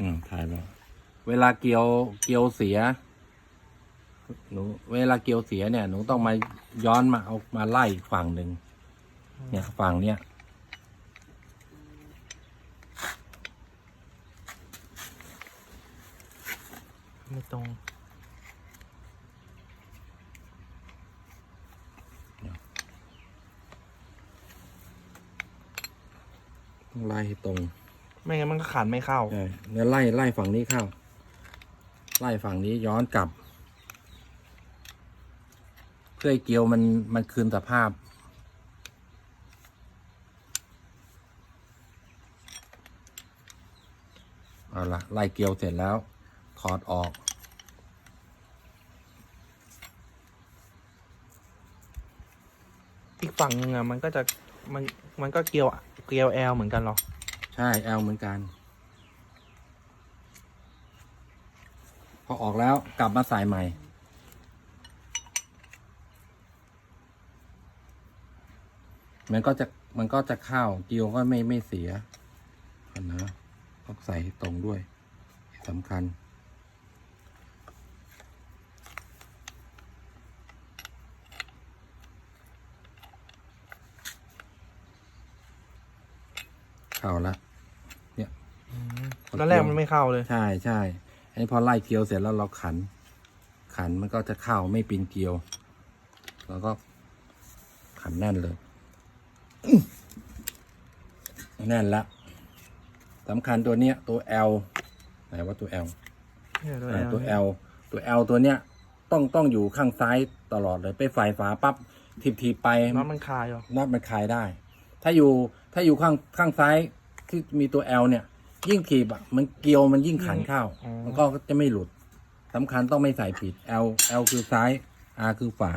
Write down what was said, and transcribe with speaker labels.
Speaker 1: อืมถ่ายแล้วเวลาเกี่ยวเกี่ยวเสีย หนู เวลาเกี่ยวเสียเนี่ย หนูต้องมาย้อนมาเอามาไล่อีกฝั่งหนึ่งเนี่ยฝั่งเนี้ย
Speaker 2: ไม่ตรง
Speaker 1: ต้องไล่ให้ตรง
Speaker 2: ไม่งั้นมันก็ขันไม่เข้า
Speaker 1: ใช่แล้วไล่ไล่ฝั่งนี้เข้า ไล่ฝั่งนี้ย้อนกลับ เพื่อให้เกลียวมันมันคืนสภาพ เอาละไล่เกลียวเสร็จแล้ว ถอดออก
Speaker 2: อีกฝั่งหนึงอะมันก็จะมันมันก็เกลียวเกลียวแอลเหมือนกันเหรอ
Speaker 1: ใช่แอลเหมือนกัน พอออกแล้วกลับมาใส่ใหม่ มันก็จะมันก็จะเข้าเกียวก็ไม่ไม่เสียนะต้องใส่ตรงด้วยสำคัญเข้าละ
Speaker 2: แล้วแรกมันไม่เข้าเลย
Speaker 1: ใช่ใช่ไอ้พอไล่เกลียวเสร็จแล้วเราขัน ขันมันก็จะเข้าไม่ปีนเกลียว แล้วก็ขันแน่นเลยอื้อแน่นละสำคัญตัวเนี้ยตัว L ไหนว่าตัว L
Speaker 2: เนี่ยตัว
Speaker 1: อ่า
Speaker 2: L
Speaker 1: ตัว L ตัว L ตัวเนี้ยต้องต้องอยู่ข้างซ้ายตลอดเลย ไปฝ่ายฝาปั๊บทีบทีบไป
Speaker 2: น็อตมันคายเหรอ
Speaker 1: น็อตมันคลายได้ ถ้าอยู่ถ้าอยู่ข้างข้างซ้ายที่มีตัว L เนี่ย ยิ่งถีบอะมันเกลียวมันยิ่งขันเข้า มันก็จะไม่หลุดสำคัญต้องไม่ใส่ผิด L L คือซ้าย R คือฝา